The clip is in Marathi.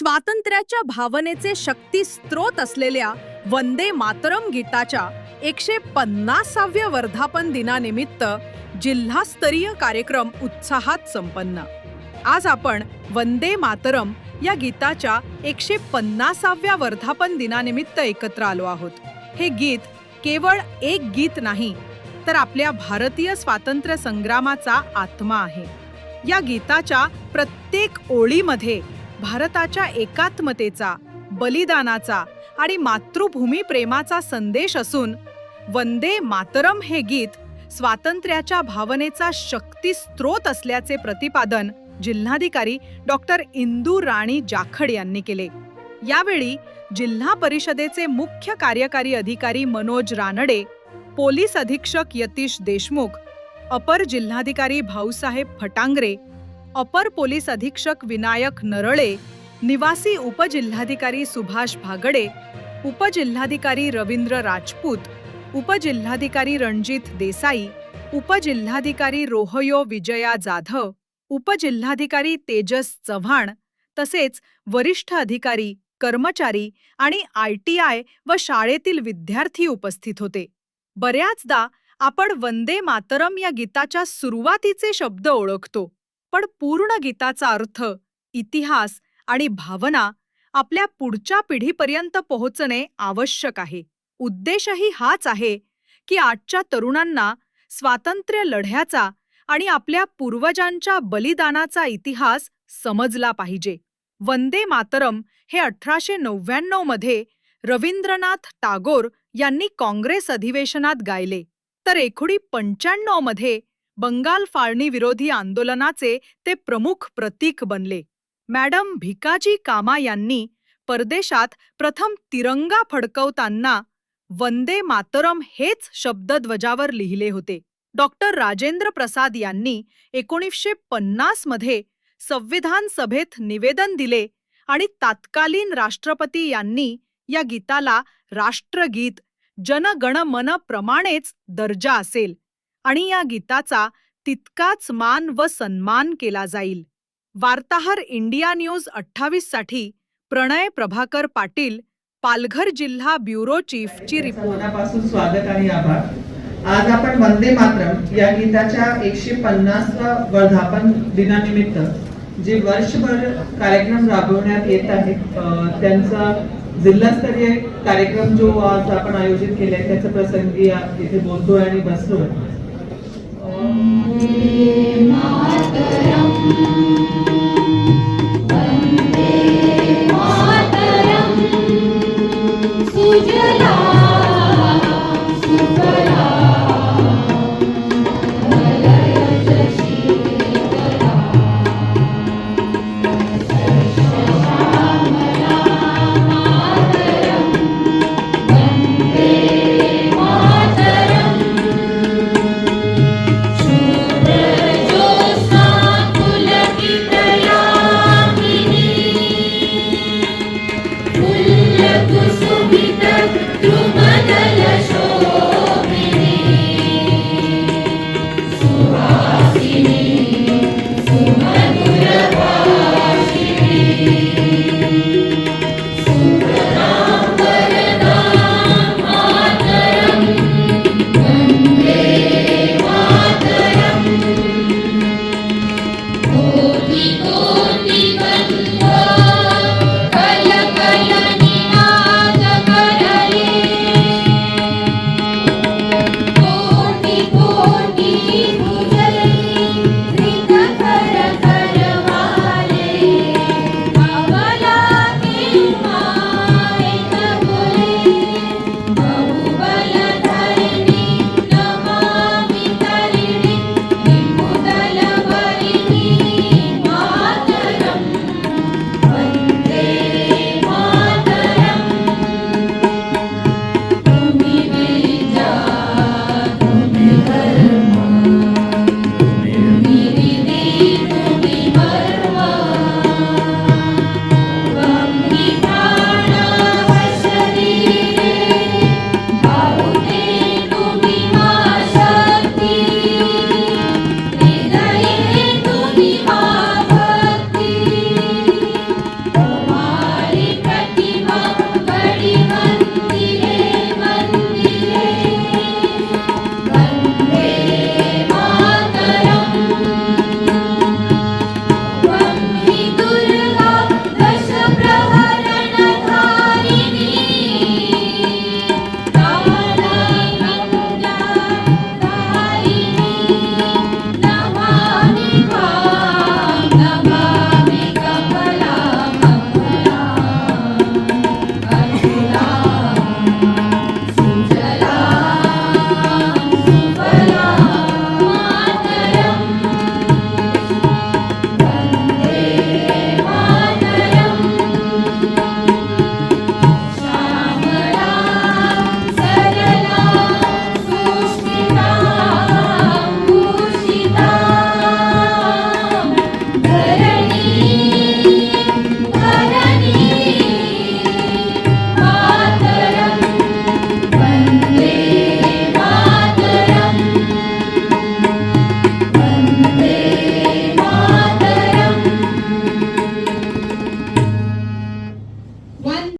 स्वातंत्र्याच्या भावनेचे शक्ती स्त्रोत असलेल्या वंदे मातरम गीताच्या एकशे पन्नासाव्या वर्धापन दिनानिमित्त जिल्हास्तरीय कार्यक्रम उत्साहात संपन्न. आज आपण वंदे मातरम या गीताच्या एकशे पन्नासाव्या वर्धापन दिनानिमित्त एकत्र आलो आहोत. हे गीत केवळ एक गीत नाही तर आपल्या भारतीय स्वातंत्र्य संग्रामाचा आत्मा आहे. या गीताच्या प्रत्येक ओळीमध्ये भारताच्या एकात्मतेचा बलिदानाचा आणि मातृभूमी प्रेमाचा संदेश असून वंदे मातरम हे गीत स्वातंत्र्याच्या भावनेचा शक्ती स्त्रोत असल्याचे प्रतिपादन जिल्हाधिकारी डॉक्टर इंदू राणी जाखड यांनी केले. यावेळी जिल्हा परिषदेचे मुख्य कार्यकारी अधिकारी मनोज रानडे पोलीस अधीक्षक यतीश देशमुख अपर जिल्हाधिकारी भाऊसाहेब फटांगरे अपर पोलीस अधीक्षक विनायक नरळे निवासी उपजिल्हाधिकारी सुभाष भागडे उपजिल्हाधिकारी रवींद्र राजपूत उपजिल्हाधिकारी रणजित देसाई उपजिल्हाधिकारी रोहयो विजया जाधव उपजिल्हाधिकारी तेजस चव्हाण तसेच वरिष्ठ अधिकारी कर्मचारी आणि आय टी आय व शाळेतील विद्यार्थी उपस्थित होते. बऱ्याचदा आपण वंदे मातरम या गीताच्या सुरुवातीचे शब्द ओळखतो. पण पूर्ण गीताचा अर्थ इतिहास आणि भावना आपल्या पुढच्या पिढीपर्यंत पोहोचणे आवश्यक आहे. उद्देशही हाच आहे की आजच्या तरुणांना स्वातंत्र्य लढ्याचा आणि आपल्या पूर्वजांच्या बलिदानाचा इतिहास समजला पाहिजे. वंदे मातरम हे अठराशे नव्याण्णवमध्ये रवींद्रनाथ टागोर यांनी काँग्रेस अधिवेशनात गायले. तर एकोणी पंच्याण्णवमध्ये बंगाल फाळणी विरोधी आंदोलनाचे ते प्रमुख प्रतीक बनले. मॅडम भिकाजी कामा यांनी परदेशात प्रथम तिरंगा फडकवताना वंदे मातरम हेच शब्दध्वजावर लिहिले होते. डॉक्टर राजेंद्र प्रसाद यांनी एकोणीसशे पन्नासमध्ये संविधान सभेत निवेदन दिले आणि तात्कालीन राष्ट्रपती यांनी या गीताला राष्ट्रगीत जनगणमनप्रमाणेच मन प्रमाणेच दर्जा असेल. आणि या गीताचा तितकाच मान व सन्मान केला जाईल. वार्ताहर इंडिया न्यूज अठ्ठावीससाठी प्रणय प्रभाकर पाटील पालघर जिल्हा ब्युरो चीफ ची रिपोर्ट. मनापासून स्वागत आणि आभार. आज आपण वंदे मातरम या गीताच्या एकशे पन्नास वर्धापन दिनानिमित्त जे वर्षभर कार्यक्रम राबवण्यात येत आहे त्यांचा जिल्हास्तरीय कार्यक्रम जो आज आपण आयोजित केला आहे त्याच्या प्रसंगी इथे बोलतोय आणि बसतोय Yeah.